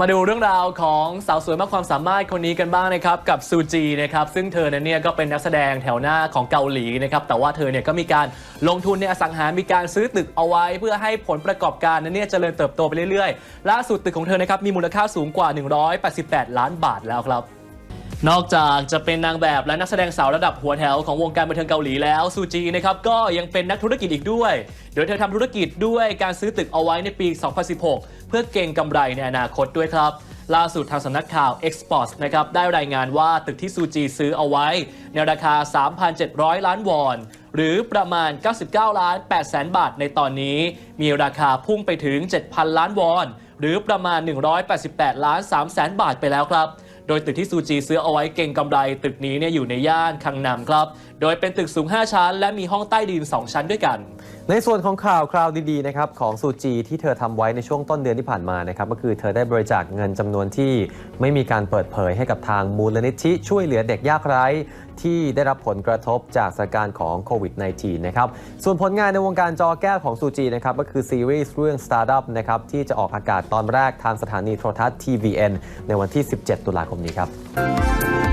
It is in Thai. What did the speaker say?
มาดูเรื่องราวของสาวสวยมากความสามารถคนนี้กันบ้างนะครับกับซูจีนะครับซึ่งเธอนั้นเนี่ยก็เป็นนักแสดงแถวหน้าของเกาหลีนะครับแต่ว่าเธอเนี่ยก็มีการลงทุนในอสังหามีการซื้อตึกเอาไว้ เพื่อให้ผลประกอบการนั้นเนี่ยเจริญเติบโตไปเรื่อยๆ ล่าสุดตึกของเธอนะครับมีมูลค่าสูงกว่า 188 ล้านบาทแล้วครับ นอกจากจะเป็นนางแบบและนักแสดงสาวระดับหัวแถวของวงการบันเทิงเกาหลีแล้วซูจีนะครับก็ยังเป็นนักธุรกิจอีกด้วย โดยเธอทำธุรกิจด้วยการซื้อตึกเอาไว้ในปี 2016 เพื่อเก็งกำไรในอนาคตด้วยครับ ล่าสุดทางสำนักข่าว Export นะครับได้รายงานว่าตึกที่ซูจีซื้อเอาไว้ ในราคา 3,700 ล้านวอนหรือประมาณ 99 ล้าน8แสนบาทในตอนนี้ มีราคาพุ่งไปถึง 7,000 ล้านวอน หรือประมาณ 188 ล้าน3แสนบาทไปแล้วครับ โดยตึกที่ซูจีซื้อเอาไว้เก่งกำไร ตึกนี้เนี่ยอยู่ในย่านคังนำครับ โดยเป็นตึกสูง 5 ชั้น และมีห้องใต้ดิน 2 ชั้นด้วยกัน ในส่วนของข่าวคราวดีๆนะครับของซูจีที่เธอทำไว้ในช่วงต้นเดือนที่ผ่านมานะครับก็คือเธอได้บริจาคเงินจำนวนที่ไม่มีการเปิดเผยให้กับทางมูลนิธิช่วยเหลือเด็กยากไร้ที่ได้รับผลกระทบจากสถานการณ์ของโควิด -19 นะครับ ส่วนผลงานในวงการจอแก้วของซูจีนะครับก็คือซีรีส์เรื่อง Startup นะครับที่จะออกอากาศตอนแรกทางสถานีโทรทัศน์ TVN ในวันที่ 17 ตุลาคมนี้ครับ